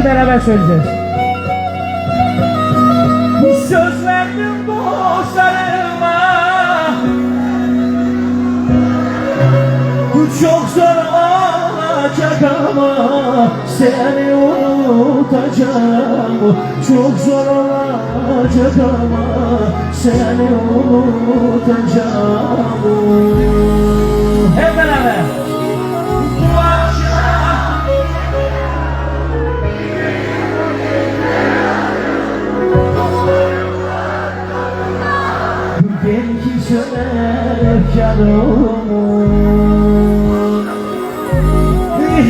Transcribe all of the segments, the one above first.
Şimdi beraber söyleyeceğiz. Söz verdim dostlarıma Bu çok zor olacak ama Seni unutacağım. Çok zor olacak ama Seni unutacağım efkarımı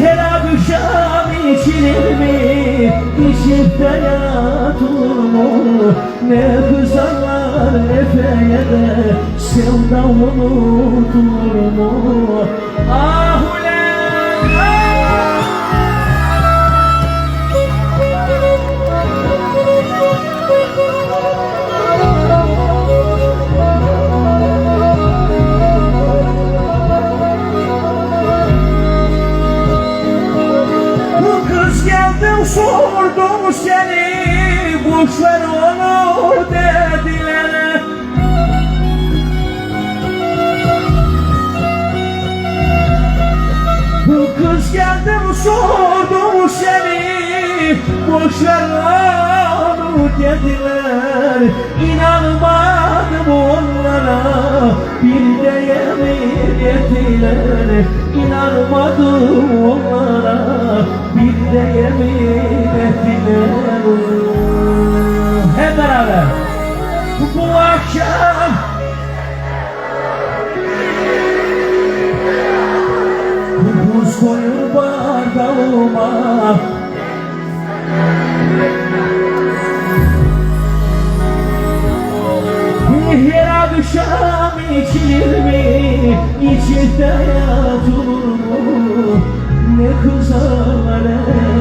Her akşam içilir mi İçip de yatılır Ne kızarlar efeye de Sevda unutulur mu Ah ulan seni Boş ver onu dediler. Bu kız geldim sordum seni Boş ver onu dediler. İnanmadım onlara Bir de yemin ettiler. İnanmadım onlara Bir de yemin ettiler bardağıma Her akşam içilir mi? İçip de yatılır mı? Ne kızarlar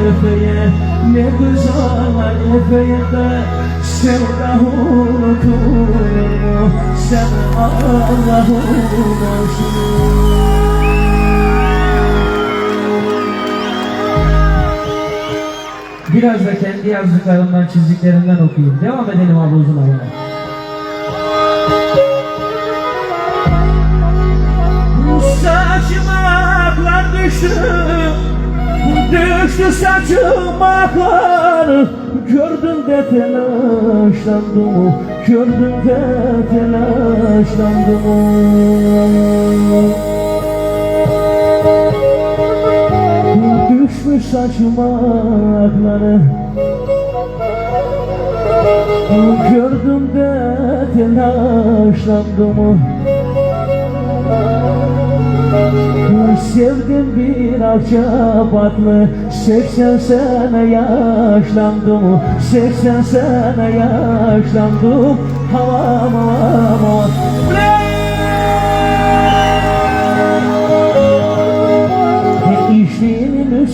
efeye Ne kızarlar efeye de Sevda unutulur? Sen Allah'ın aşkı Biraz da kendi yazdıklarımdan, çizdiklerimden okuyayım. Devam edelim abi uzun havaya. Saçıma aklar düştü Düştü saçıma aklar Gördüm de telaşlandım Gördüm de telaşlandım Akları Gördüm de telaşlandım. Sevdim bir akçabatlı 80 sene yaşlandım. 80 sene yaşlandım. Havam havam havam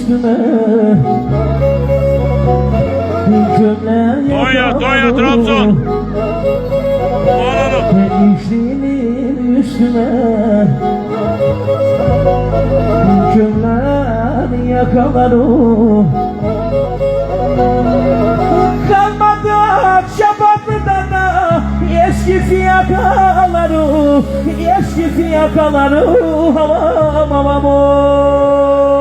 Tonya, Tonya, yakalım. Trabzon. Anladım. Ve içtiğinin üstüne Gömleği yakalarım Kalmadı Şabatlı'da da Eski fiyakaları Eski fiyakaları Havam havam O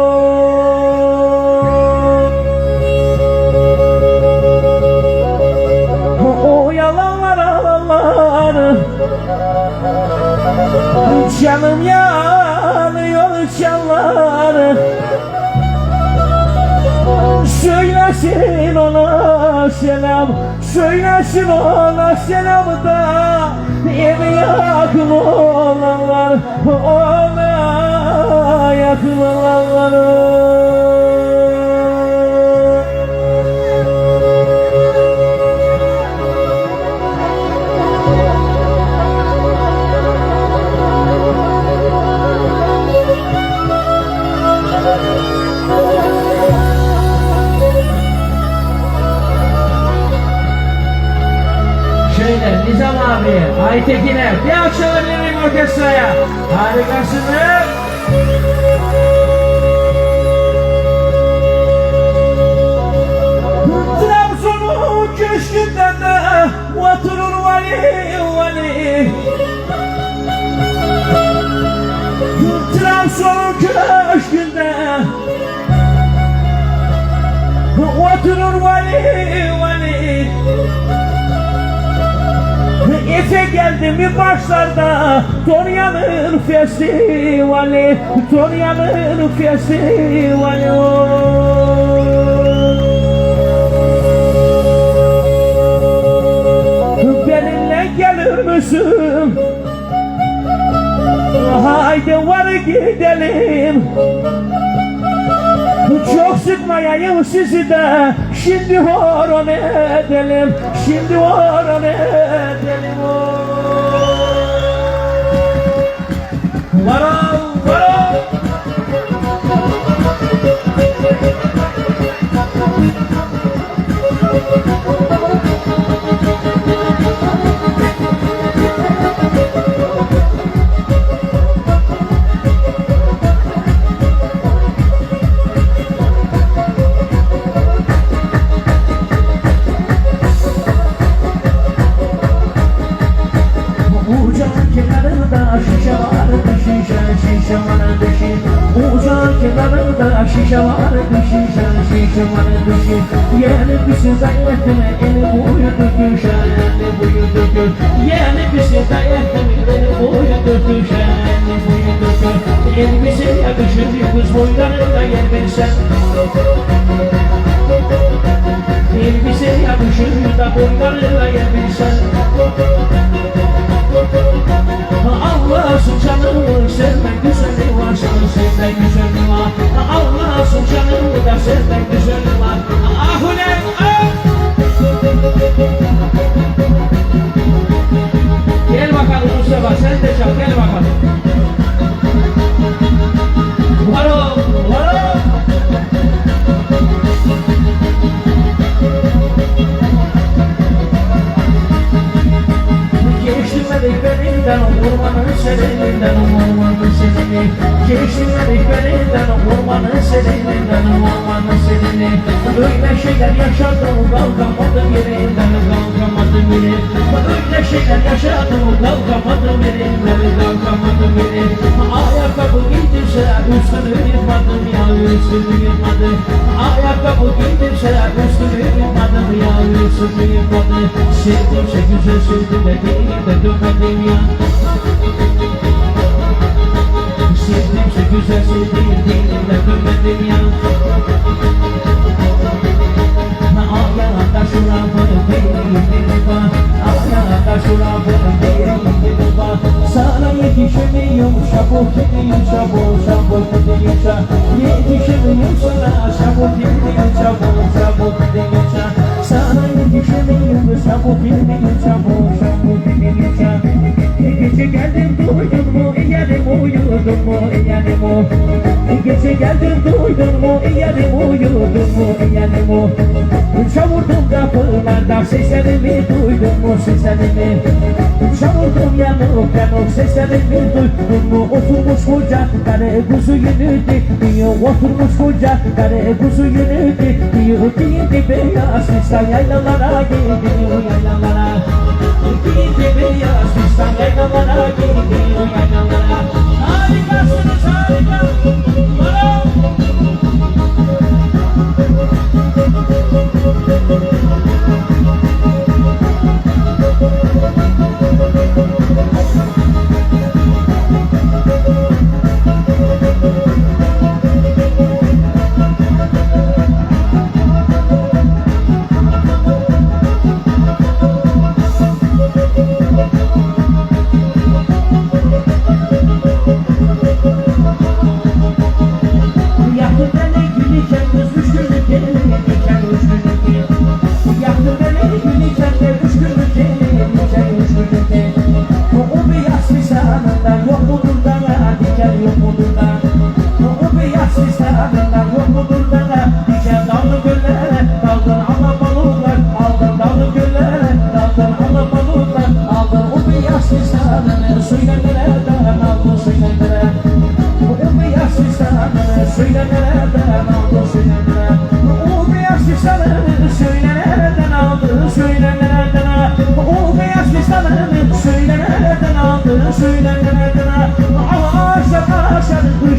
Canım yanıyor canlar Söylesin ona selam Söylesin ona selam da. Evi yakın olanlar Ona yakın olanlar yine. Bir alçalabilir miyim orkestraya? Harikasınız. Trabzon'un köşkünden de oturur vali vali. Köşkünde oturur vali vali. Efe geldi mi başlarda? Tonya'nın festivali Tonya'nın festivali Benimle gelir misin? Haydi var gidelim. Çok sıkmayayım sizi de. Şimdi horon edelim? Şimdi horon edelim vardı şişe Yeni bir şey zayıftime eli buyurdu düşe eli buyurdu düşe Yeni bir şey zayıftime eli buyurdu düşe eli buyurdu düşe Elbise yakışır kız boylarında yer versen Elbise yakışır da boylarında yer versen Allah'sın canımı sevmek güzeli var sevmek güzeli var Allah'sın canımı Gel bakalım Mustafa sen de çal gel bakalım ormanın serini Öyle şeyler yaşadım kalkamadım yerinden kalkamadım yeri Öyle şeyler yaşadım kalkamadım yerinden kalkamadım yeri Ayakkabı giydirse üstünü yırtmadım ya üstünü yırtmadım Ayakkabı giydirse üstünü yırtmadım ya üstünü yırtmadım Sevdimse güzel sevdim de değil de dönmedim ya Sevdimse güzel sevdim değil de dönmedim ya Sana yetişemiyorum çabuk gideyim çabuk çabuk gideyim çabuk Yetişemiyorum sana çabuk gideyim çabuk çabuk gideyim çabuk Sana yetişemiyorum çabuk gideyim çabuk çabuk gideyim çabuk Gece geldim duydun mu yerim uyudun mu yerim o Gece geldim duydun mu yerim uyudun mu yerim o Çavurdum kapılarda seslerimi duydun mu seslerimi? Çavurdum yanık yanık seslerimi duydun mu? Oturmuş koca kare kuzu yünü diyor Oturmuş koca kare kuzu yünü diyor Giydi beyaz fistan yaylalara gidiyor yaylalara. Giydi beyaz fistan yaylalara gidiyor yaylalara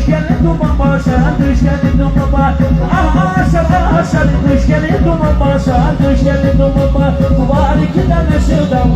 aşağı geldi duman başa Kış geldi duman başa. Aşağı aşağı kış geldi duman Kış geldi dolma Var iki tane sevdam